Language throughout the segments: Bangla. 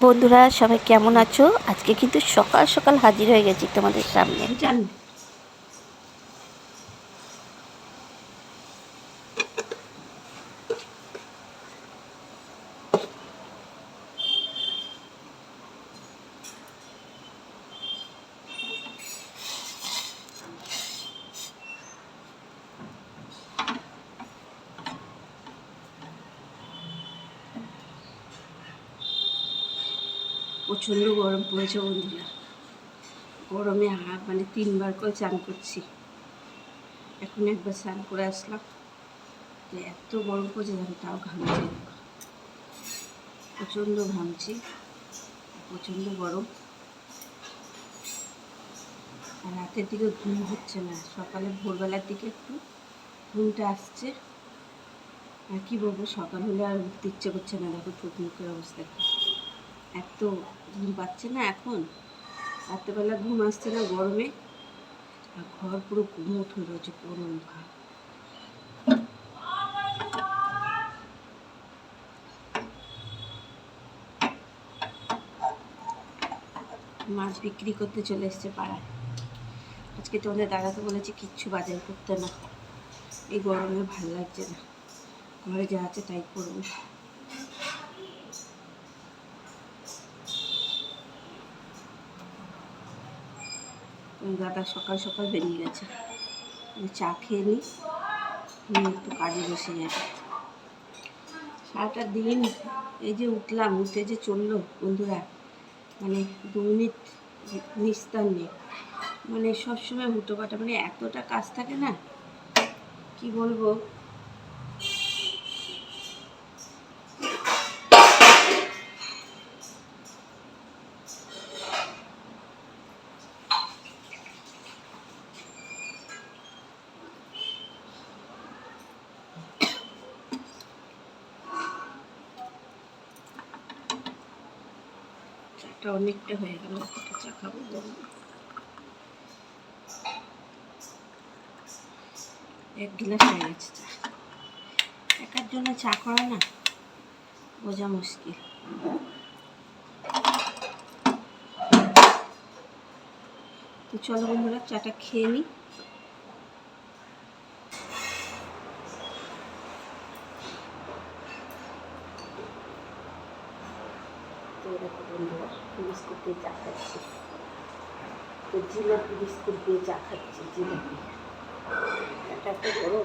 বন্ধুরা সবাই কেমন আছো? আজকে কিন্তু সকাল সকাল হাজির হয়ে গেছি তোমাদের সামনে। প্রচণ্ড গরম পড়েছে বন্ধুরা। গরমে হাত মানে তিনবার করে চান করছি। এখন একবার স্নান করে আসলাম। তো এত গরম পড়ছে আমি তাও ঘামছি। প্রচণ্ড ঘামছি। প্রচণ্ড গরম। আর রাতের দিকে ঘুম হচ্ছে না। সকালে ভোরবেলার দিকে একটু ঘুমটা আসছে। আর কি বলব, সকাল হলে আর উঠতে ইচ্ছে করছে না। দেখো চোখ মুখের অবস্থা এত ঘুম পাচ্ছে না এখন। রাত্রেবেলা ঘুম আসছে না গরমে। আর ঘর পুরো গুমোট হয়ে রয়েছে গরম ভাব মাছ বিক্রি করতে চলে এসছে পাড়ায়। আজকে তোমাদের দাদাকে বলেছি কিচ্ছু বাজার করতে না। এই গরমে ভালো লাগছে না। ঘরে যা আছে তাই করব। দাদা সকাল সকাল বেরিয়ে গেছে। চা খেয়ে নিই একটু কাজে বসে যাবে সারাটা দিন এই যে উঠলাম, উঠে যে চলল, বন্ধুরা মানে দু মিনিট নিস্তার নেই। মানে সবসময় হুটো পাটা মানে এতটা কাজ থাকে না, কি বলব? চাটা অনেকটা হয়ে গেল চা খাব। এক গিলাস হয়ে গেছে চা। একার জন্য চা করা না, বোঝা মুশকিল। তো চলো বন্ধুরা, চাটা খেয়ে নিই তো দেখো বন্ধুরা বিস্কুট চা খাচ্ছি। তো জিলাপি বিস্কুট দিয়ে চা খাচ্ছি জিলাপি এটা একটা বড়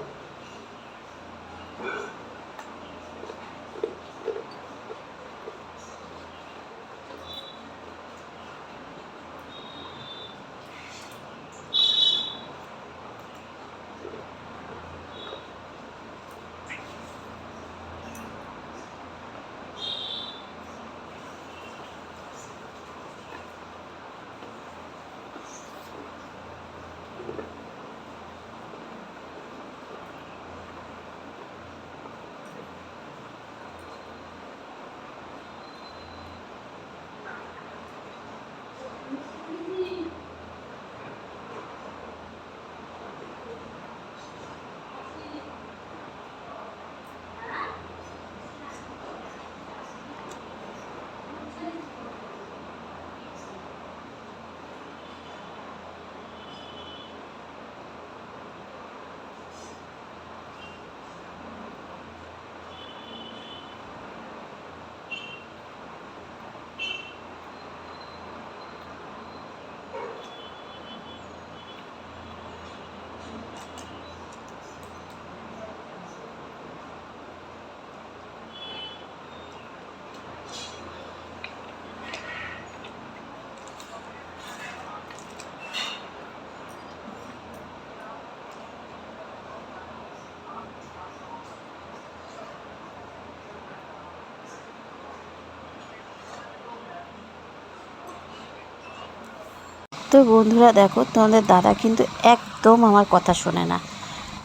তো বন্ধুরা দেখো, তোমাদের দাদা কিন্তু একদম আমার কথা শোনে না।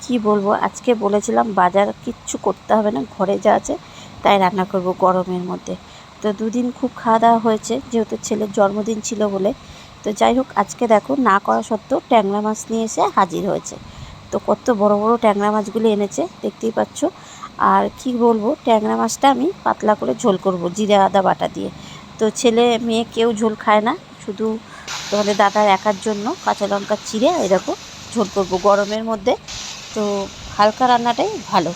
কি বলব, আজকে বলেছিলাম বাজার কিচ্ছু করতে হবে না, ঘরে যা আছে তাই রান্না করব গরমের মধ্যে। তো দুদিন খুব খাওয়া দাওয়া হয়েছে, যেহেতু ছেলের জন্মদিন ছিল বলে। তো যাই হোক, আজকে দেখো, না করা সত্ত্বেও ট্যাংরা মাছ নিয়ে এসে হাজির হয়েছে। তো কত বড় বড় ট্যাংরা মাছগুলি এনেছে, দেখতেই পাচ্ছ। আর কি বলব, ট্যাংরা মাছটা আমি পাতলা করে ঝোল করব, জিরে আদা বাটা দিয়ে। তো ছেলে, মেয়ে কেউ ঝোল খায় না, শুধু তোমাদের দাদা একার জন্য কাঁচা লঙ্কা চিড়ে এরকম ঝোল করব গরমের মধ্যে। তো হালকা রান্নাটাই ভালো।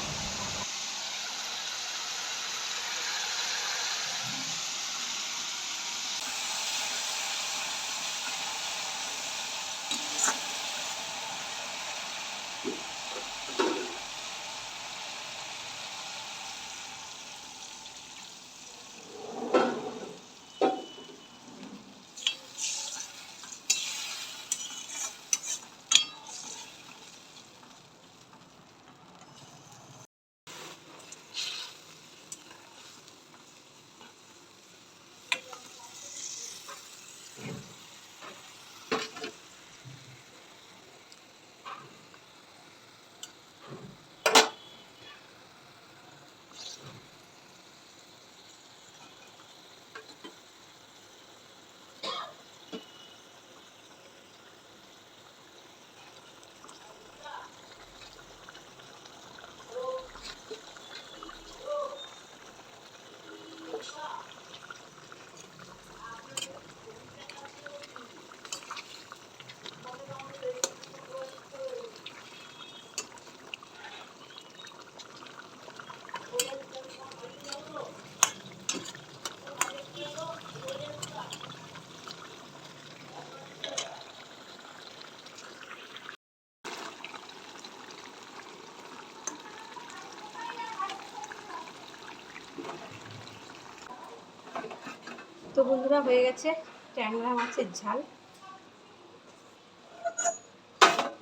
বন্ধুরা হয়ে গেছে। ট্যাংরা মাছের ঝাল।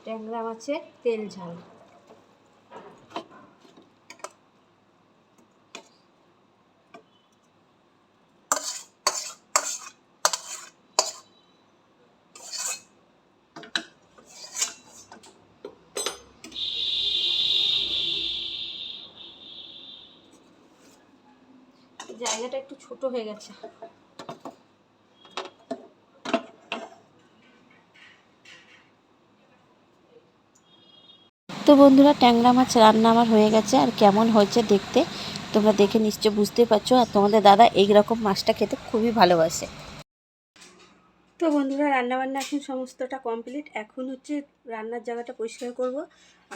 ট্যাংরা মাছের তেল ঝাল। জায়গাটা একটু ছোট হয়ে গেছে। তো বন্ধুরা, ট্যাংরা মাছ রান্না আমার হয়ে গেছে, আর কেমন হয়েছে দেখতে তোমরা দেখে নিশ্চয় বুঝতে পারছ। আর তোমাদের দাদা এই রকম মাছটা খেতে খুবই ভালোবাসে। তো বন্ধুরা, রান্নাবান্না এখন সমস্তটা কমপ্লিট। এখন হচ্ছে রান্নার জায়গাটা পরিষ্কার করব,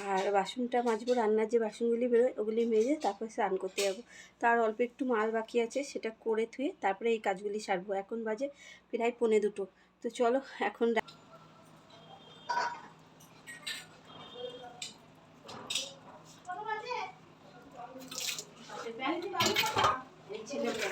আর বাসনটা মাজবো। রান্নার যে বাসনগুলি বেরোয়, ওগুলি মেজে তারপর স্নান করতে যাব। তার অল্প একটু মাল বাকি আছে, সেটা করে থুয়ে তারপরে এই কাজগুলি সারবো। এখন বাজে প্রায় পৌনে দুটো। তো চলো, এখন রা- এই ছেলেটা।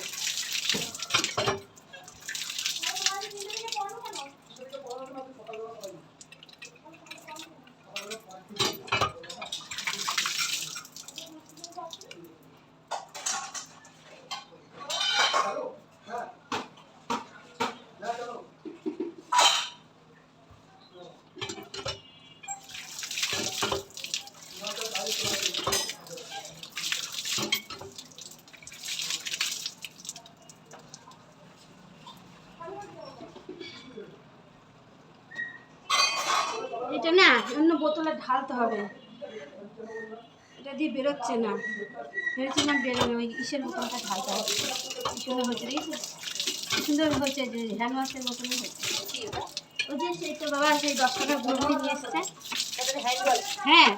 এটা না অন্য বোতলে ঢালতে হবে। এটা দিয়ে বেরোচ্ছে না। ভেবেছিলাম বেরোবে, ওই ইসের মতনটা ঢালতে হবে। সুন্দর হয়েছে দেখেছিস? সুন্দর হয়েছে যে হ্যান্ড ওয়াশের বোতলে হয়েছে। ওই যে সেই তো বাবা, সেই দশ টাকার গুঁড়ো নিয়ে এসছে। হ্যাঁ।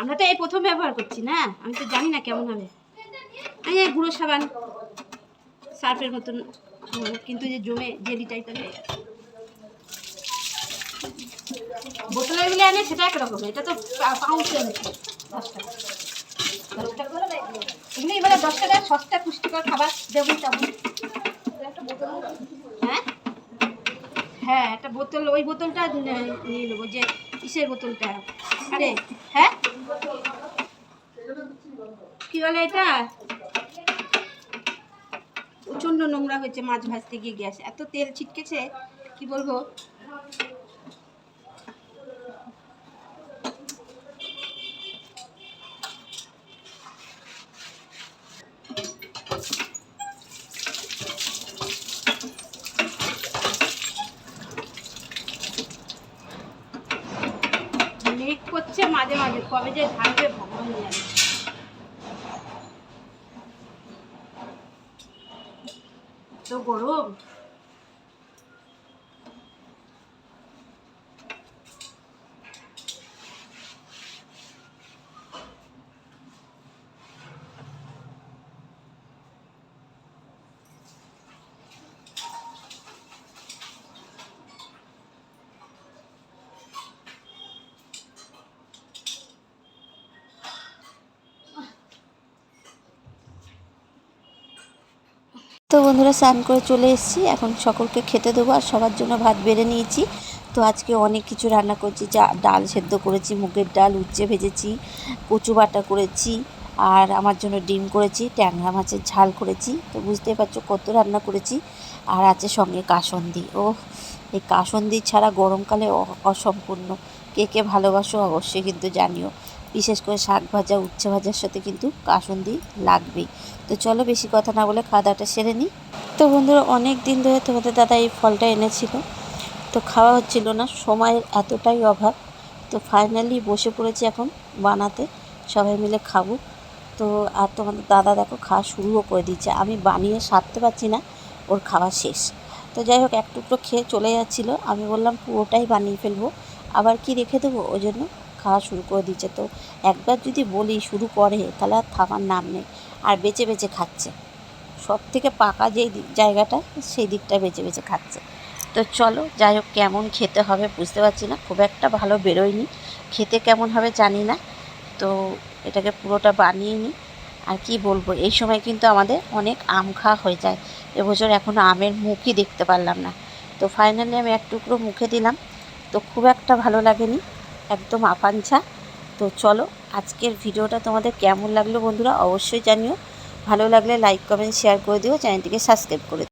আমরা তো এই প্রথম ব্যবহার করছি না? আমি তো জানি না কেমন হবে। আমি গুঁড়ো সাবান, সার্ফের মতন, কিন্তু যে জমে, জেলি টাইপের হয়ে গেছে। বোতলেরগুলো আনে, সেটা একরকম এটা তো পাউন্ডে এনেছে দশ টাকা এবারে পুষ্টিকর খাবার তেমন। হ্যাঁ? হ্যাঁ একটা বোতল, ওই বোতলটা নিয়ে নেব, যে ইসের বোতলটা। হ্যাঁ? এটা? প্রচণ্ড নোংরা হয়েছে, মাছ ভাজতে গিয়ে গ্যাস। এত তেল ছিটকেছে, কি বলব? করছে মাঝে মাঝে কবে যে ঢালবে ভগবান জানে এত গরম তো বন্ধুরা, স্নান করে চলে এসেছি। এখন সকলকে খেতে দেবো আর সবার জন্য ভাত বেড়ে নিয়েছি। তো আজকে অনেক কিছু রান্না করছি। যা ডাল সেদ্ধ করেছি, মুগের ডাল, উচ্ছে ভেজেছি, কচু বাটা করেছি আর আমার জন্য ডিম করেছি, ট্যাংরা মাছের ঝাল করেছি। তো বুঝতেই পারছ কত রান্না করেছি। আর আছে সঙ্গে কাসন্দি। ও এই কাসন্দি ছাড়া গরমকালে অসম্পূর্ণ কে কে ভালোবাসো অবশ্যই কিন্তু জানিও। বিশেষ করে শাক ভাজা, উচ্ছে ভাজার সাথে কিন্তু কাসন্দি লাগবেই। তো চলো বেশি কথা না বলে খাওয়া দাওয়াটা সেরে নিই। তো বন্ধুরা, অনেক দিন ধরে তোমাদের দাদা এই ফলটা এনেছিল। তো খাওয়া হচ্ছিল না, সময়ের এতটাই অভাব। তো ফাইনালি বসে পড়েছি এখন বানাতে, সবাই মিলে খাব। তো আর তোমাদের দাদা দেখো খাওয়া শুরুও করে দিচ্ছে আমি বানিয়ে সারতে পারছি না, ওর খাওয়া শেষ। তো যাই হোক, এক টুকরো খেয়ে চলে যাচ্ছিল। আমি বললাম পুরোটাই বানিয়ে ফেলব। আবার কি রেখে দেবো? ওই জন্য খাওয়া শুরু করে দিচ্ছে তো। একবার যদি বলি শুরু করে, তাহলে আর থামার নাম নেই। আর বেঁচে বেঁচে খাচ্ছে। সব থেকে পাকা যেই জায়গাটা, সেই দিকটা বেঁচে বেঁচে খাচ্ছে। তো চলো, যাই হোক, কেমন খেতে হবে বুঝতে পারছি না। খুব একটা ভালো বেরোয়নি। খেতে কেমন হবে জানি না। তো এটাকে পুরোটা বানিয়ে নিই। আর কি বলব, এই সময় কিন্তু আমাদের অনেক আম খাওয়া হয়ে যায়। এবছর এখনও আমের মুখই দেখতে পারলাম না। তো ফাইনালি আমি এক টুকরো মুখে দিলাম। তো খুব একটা ভালো লাগেনি, একদম আপাঞ্ছা তো চলো, আজকের ভিডিওটা তোমাদের কেমন লাগল বন্ধুরা অবশ্যই জানিও। ভালো লাগলে লাইক কমেন্ট শেয়ার করে দিও, চ্যানেলটিকে সাবস্ক্রাইব করে